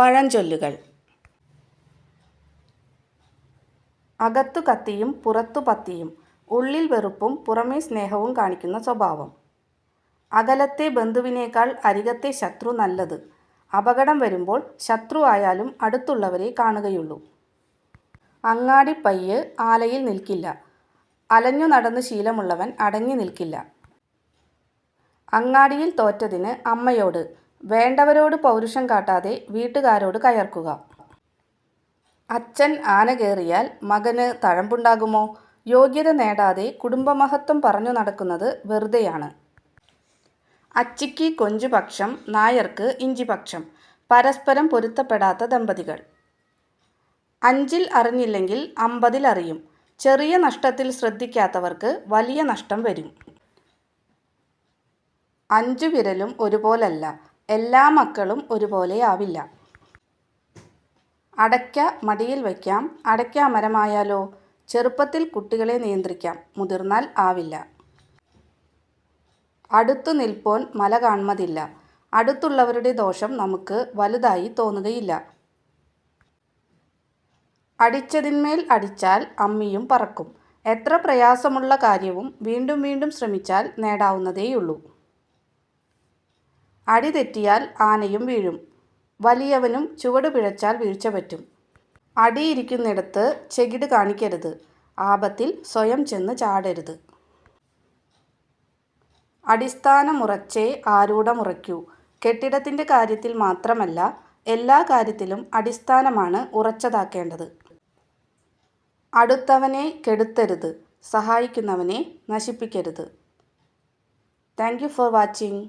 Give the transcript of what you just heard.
പഴഞ്ചൊല്ലുകൾ. അകത്തു കത്തിയും പുറത്തു പത്തിയും ഉള്ളിൽ വെറുപ്പും പുറമേ സ്നേഹവും കാണിക്കുന്ന സ്വഭാവം. അകലത്തെ ബന്ധുവിനേക്കാൾ അരികത്തെ ശത്രു നല്ലത്. അപകടം വരുമ്പോൾ ശത്രു ആയാലും അടുത്തുള്ളവരെ കാണുകയുള്ളൂ. അങ്ങാടിപ്പയ്യ് ആലയിൽ നിൽക്കില്ല. അലഞ്ഞു നടന്ന് ശീലമുള്ളവൻ അടങ്ങി നിൽക്കില്ല. അങ്ങാടിയിൽ തോറ്റതിന് അമ്മയോട് വേണ്ടവരോട് പൗരുഷം കാട്ടാതെ വീട്ടുകാരോട് കയർക്കുക. അച്ഛൻ ആന കയറിയാൽ മകന് തഴമ്പുണ്ടാകുമോ? യോഗ്യത നേടാതെ കുടുംബമഹത്വം പറഞ്ഞു നടക്കുന്നത് വെറുതെയാണ്. അച്ചിക്ക് കൊഞ്ചുപക്ഷം നായർക്ക് ഇഞ്ചിപക്ഷം പരസ്പരം പൊരുത്തപ്പെടാത്ത ദമ്പതികൾ. അഞ്ചിൽ അറിഞ്ഞില്ലെങ്കിൽ അമ്പതിൽ അറിയും. ചെറിയ നഷ്ടത്തിൽ ശ്രദ്ധിക്കാത്തവർക്ക് വലിയ നഷ്ടം വരും. അഞ്ചു വിരലും ഒരുപോലല്ല. എല്ലാ മക്കളും ഒരുപോലെ ആവില്ല. അടയ്ക്ക മടിയിൽ വയ്ക്കാം. അടയ്ക്ക മരമായാലോ ചെറുപ്പത്തിൽ കുട്ടികളെ നിയന്ത്രിക്കാം. മുതിർന്നാൽ ആവില്ല. അടുത്തു നിൽപ്പോൻ മല കാൺമതില്ല അടുത്തുള്ളവരുടെ ദോഷം നമുക്ക് വലുതായി തോന്നുകയില്ല. അടിച്ചതിന്മേൽ അടിച്ചാൽ അമ്മിയും പറക്കും. എത്ര പ്രയാസമുള്ള കാര്യവും വീണ്ടും വീണ്ടും ശ്രമിച്ചാൽ നേടാവുന്നതേയുള്ളൂ. അടി തെറ്റിയാൽ ആനയും വീഴും. വലിയവനും ചുവട് പിഴച്ചാൽ വീഴ്ച പറ്റും. അടിയിരിക്കുന്നിടത്ത് ചെകിട് കാണിക്കരുത്. ആപത്തിൽ സ്വയം ചെന്ന് ചാടരുത്. അടിസ്ഥാനമുറച്ചേ ആരൂഢമുറയ്ക്കൂ. കെട്ടിടത്തിന്റെ കാര്യത്തിൽ മാത്രമല്ല എല്ലാ കാര്യത്തിലും അടിസ്ഥാനമാണ് ഉറച്ചതാക്കേണ്ടത്. അടുത്തവനെ കെടുത്തരുത്. സഹായിക്കുന്നവനെ നശിപ്പിക്കരുത്. Thank for watching.